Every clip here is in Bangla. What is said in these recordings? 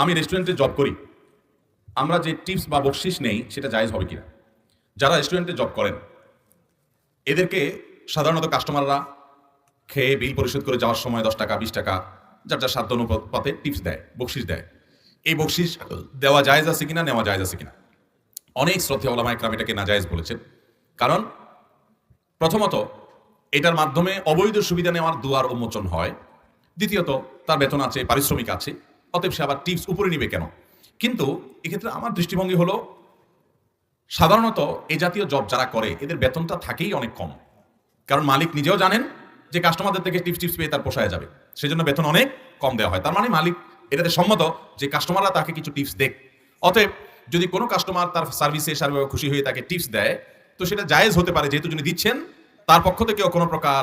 আমি রেস্টুরেন্টে জব করি। আমরা যে টিপস বা বকশিস নেই, সেটা জায়েজ হবে কিনা? যারা রেস্টুরেন্টে জব করেন, এদেরকে সাধারণত কাস্টমাররা খেয়ে বিল পরিশোধ করে যাওয়ার সময় দশ টাকা, বিশ টাকা, যার যার সাধ্য অনুপাতে টিপস দেয় বকশিস দেয়। এই বকশিস দেওয়া জায়জ আছে কিনা, নেওয়া জায়েজ আছে কিনা? অনেক শ্রদ্ধা ওলামা একরাম এটাকে নাজায়েজ বলেছেন। কারণ প্রথমত, এটার মাধ্যমে অবৈধ সুবিধা নেওয়ার দুয়ার উন্মোচন হয়। দ্বিতীয়ত, তার বেতন আছে, পারিশ্রমিক আছে। অতএব সে আবার টিপস উপরে নিবে কেন? কিন্তু এক্ষেত্রে আমার দৃষ্টিভঙ্গি হলো, সাধারণত এই জাতীয় জব যারা করে, এদের বেতনটা থাকেই অনেক কম। কারণ মালিক নিজেও জানেন যে কাস্টমারদের থেকে টিপস টিপস পেয়ে তার পোষায় যাবে। সেজন্য বেতন অনেক কম দেওয়া হয়। তার মানে মালিক এটাতে সম্মত যে কাস্টমাররা তাকে কিছু টিপস দেখ অতএব যদি কোনো কাস্টমার তার সার্ভিসে সার্ভাবে খুশি হয়ে তাকে টিপস দেয়, তো সেটা জায়েজ হতে পারে। যেহেতু যিনি দিচ্ছেন, তার পক্ষ থেকেও কোনো প্রকার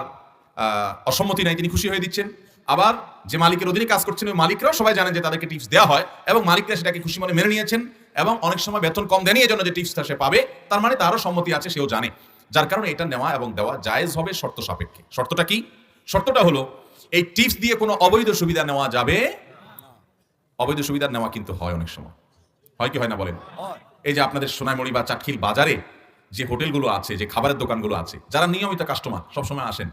অসম্মতি নাই, তিনি খুশি হয়ে দিচ্ছেন। আবার যে মালিকের অধীনে কাজ করছেন ওই মালিকরাও সবাই জানেন যে তাদেরকে টিপস দেওয়া হয় এবং মালিকরা সেটাকে খুশি মনে মেনে নিয়েছেন এবং অনেক সময় বেতন কম দেয়নি এই জন্য যে টিপসটা সে পাবে তার মানে তারও সম্মতি আছে সেও জানে। যার কারণে এটা নেওয়া এবং দেওয়া জায়েজ হবে শর্ত সাপেক্ষে। শর্তটা কি? শর্তটা হলো এই টিপস দিয়ে কোনো অবৈধ সুবিধা নেওয়া যাবে? অবৈধ সুবিধা নেওয়া কিন্তু হয় অনেক সময়। হয় কি হয় না বলেন? এই যে আপনাদের সোনাইমণি বা চাটখিল বাজারে যে হোটেলগুলো আছে যে খাবারের দোকানগুলো আছে যারা নিয়মিত কাস্টমার সবসময় আসেন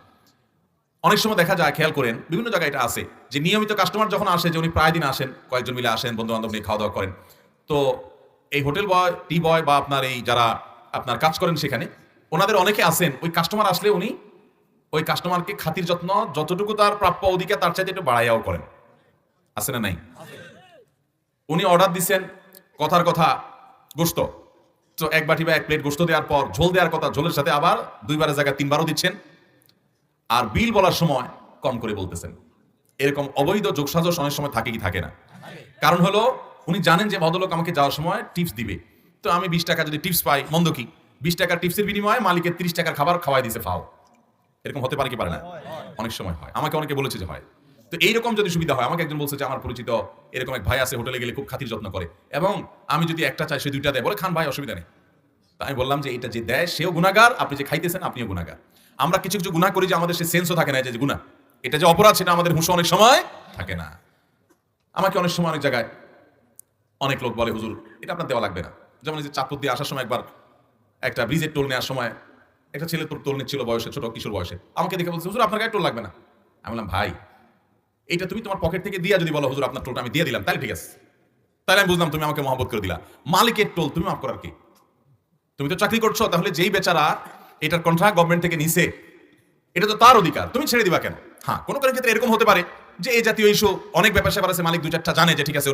অনেক সময় দেখা যায়, খেয়াল করেন, বিভিন্ন জায়গায় এটা আছে, যে নিয়মিত কাস্টমার যখন আসে, যে উনি প্রায় দিন আসেন, কয়েকজন মিলে আসেন বন্ধু বান্ধব নিয়ে খাওয়া দাওয়া করেন। তো এই হোটেল বয়, টি বয় বা আপনার এই যারা আপনার কাজ করেন সেখানে, ওনাদের অনেকে আসেন ওই কাস্টমার আসলে উনি ওই কাস্টমারকে খাতির যত্ন, যতটুকু তার প্রাপ্য অধিকার, তার চাইতে একটু বাড়াইয়াও করেন। আছে না নাই? উনি অর্ডার দিচ্ছেন কথার কথা, গোস্ত। তো এক বাটি বা এক প্লেট গোস্ত দেওয়ার পর, ঝোল দেওয়ার কথা, ঝোলের সাথে আবার দুইবারের জায়গায় তিনবারও দিচ্ছেন। আর বিল বলার সময় কম করে বলতেছেন। এরকম অবৈধ যোগসাজশ অনেক সময় থাকে কি থাকে না। কারণ হলো, উনি জানেন যে ভদ্রলোক আমাকে যাওয়ার সময় টিপস দিবে। তো আমি বিশ টাকা যদি টিপস পাই, মন্দ কি? বিশ টাকার টিপসের বিনিময়ে মালিকের তিরিশ টাকার খাবার খাওয়াই দিছে, ফাও। এরকম হতে পারে কি পারে না? অনেক সময় হয়। আমাকে অনেকে বলেছে যে হয়। তো এইরকম যদি সুবিধা হয়, আমাকে একজন বলছে যে, আমার পরিচিত এরকম এক ভাই আছে, হোটেলে গেলে খুব খাতির যত্ন করে। এবং আমি যদি একটা চাই, সে দুইটা দেয়, বলে, খান ভাই, অসুবিধা নেই। তা আমি বললাম যে, এটা যে দেয়, সেও গুণাগার আপনি যে খাইতেছেন, আপনিও গুণাগার আমরা কিছু কিছু গুণা করি যে আমাদের সে সেন্সও থাকে না যে গুণা এটা যে অপরাধ, সেটা আমাদের হুঁশো অনেক সময় থাকে না। আমাকে অনেক সময় অনেক জায়গায় অনেক লোক বলে, হুজুর, এটা আপনার দেওয়া লাগবে না। যেমন যে চাঁদপুর দিয়ে আসার সময় একবার একটা ব্রিজের টোল নেওয়ার সময় একটা ছেলে তোর টোল নিচ্ছিল বয়সে, ছোট কিশোর বয়সে। আমাকে দেখে বলছে, হুজুর, আপনার গায়ে টোল লাগবে না। আমি বললাম, ভাই এটা তুমি তোমার পকেট থেকে দিয়া যদি বলো, হুজুর, আপনার টোলটা আমি দিয়ে দিলাম, তাহলে ঠিক আছে। তাহলে আমি বুঝলাম, তুমি আমাকে মহব্বত করে দিলা। মালিকের টোল তুমি মাফ করার কি? তুমি তো চাকরি করছ, তাহলে যেই বেচারা এটার কন্ট্রাক্ট গভর্নমেন্ট থেকে নিছে, এটা তো তার অধিকার, তুমি ছেড়ে দিবা কেন? হ্যাঁ কোনো কোনো ক্ষেত্রে এরকম হতে পারে যে এই জাতীয় ইস্যু অনেক ব্যাপার স্যাপার আছে, মালিক দু চারটা জানে যে ঠিক আছে